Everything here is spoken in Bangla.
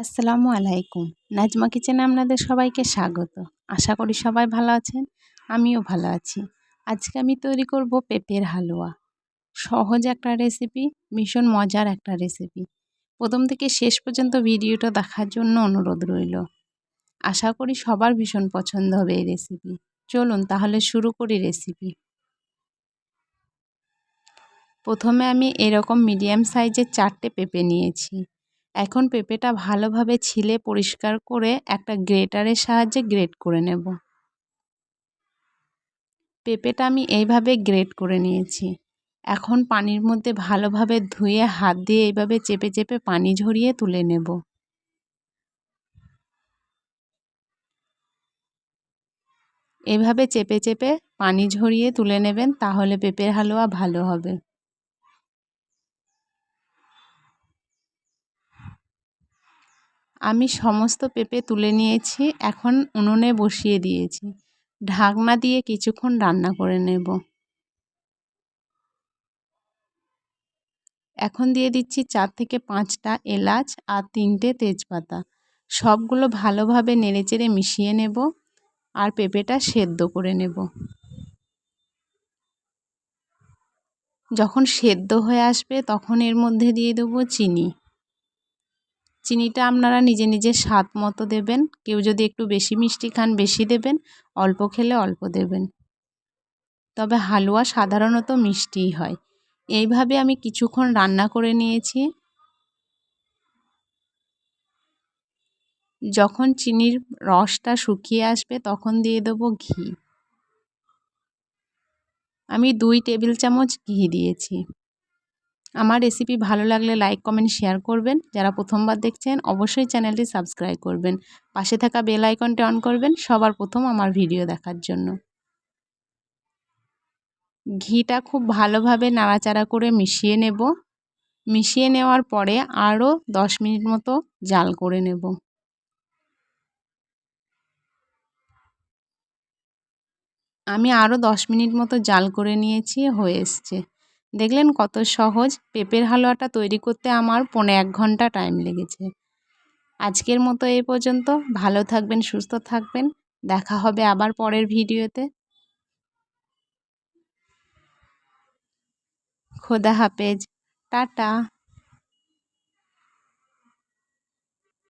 আসসালামু আলাইকুম। নাজমা কিচেনে আপনাদের সবাইকে স্বাগত। আশা করি সবাই ভালো আছেন, আমিও ভালো আছি। আজকে আমি তৈরি করব পেঁপের হালুয়া। সহজ একটা রেসিপি, ভীষণ মজার একটা রেসিপি। প্রথম থেকে শেষ পর্যন্ত ভিডিওটা দেখার জন্য অনুরোধ রইল। আশা করি সবার ভীষণ পছন্দ হবে এই রেসিপি। চলুন তাহলে শুরু করি রেসিপি। প্রথমে আমি এরকম মিডিয়াম সাইজের চারটে পেঁপে নিয়েছি। এখন পেঁপেটা ভালোভাবে ছিলে পরিষ্কার করে একটা গ্রেটারের সাহায্যে গ্রেট করে নেব। পেঁপেটা আমি এইভাবে গ্রেট করে নিয়েছি। এখন পানির মধ্যে ভালোভাবে ধুয়ে হাত দিয়ে এইভাবে চেপে চেপে পানি ঝরিয়ে তুলে নেব। এভাবে চেপে চেপে পানি ঝরিয়ে তুলে নেবেন তাহলে পেঁপের হালুয়া ভালো হবে। আমি সমস্ত পেঁপে তুলে নিয়েছি, এখন উনুনে বসিয়ে দিয়েছি। ঢাকনা দিয়ে কিছুক্ষণ রান্না করে নেব। এখন দিয়ে দিচ্ছি চার থেকে পাঁচটা এলাচ আর তিনটে তেজপাতা। সবগুলো ভালোভাবে নেড়েচেড়ে মিশিয়ে নেব আর পেঁপেটা সেদ্ধ করে নেব। যখন সেদ্ধ হয়ে আসবে, তখন এর মধ্যে দিয়ে দেবো চিনি। চিনিটা আপনারা নিজে নিজের স্বাদ মতো দেবেন। কেউ যদি একটু বেশি মিষ্টি খান, বেশি দেবেন। অল্প খেলে অল্প দেবেন। তবে হালুয়া সাধারণত মিষ্টিই হয়। এইভাবে আমি কিছুক্ষণ রান্না করে নিয়েছি। যখন চিনির রসটা শুকিয়ে আসবে, তখন দিয়ে দেবো ঘি। আমি দুই টেবিল চামচ ঘি দিয়েছি। আমার রেসিপি ভালো লাগলে লাইক কমেন্ট শেয়ার করবেন। যারা প্রথমবার দেখছেন, অবশ্যই চ্যানেলটি সাবস্ক্রাইব করবেন। পাশে থাকা বেল আইকনটি অন করবেন, সবার প্রথম আমার ভিডিও দেখার জন্য। ঘিটা খুব ভালোভাবে নাড়াচাড়া করে মিশিয়ে নেব। মিশিয়ে নেওয়ার পরে আরও দশ মিনিট মতো জাল করে নেব। আমি আরও দশ মিনিট মতো জাল করে নিয়েছি, হয়ে এসছে। দেখলেন কত সহজ। পেঁপের হালুয়াটা তৈরি করতে আমার পৌনে এক ঘণ্টা টাইম লেগেছে। আজকের মতো এই পর্যন্ত। ভালো থাকবেন, সুস্থ থাকবেন। দেখা হবে আবার পরের ভিডিওতে। খোদা হাফেজ। টাটা।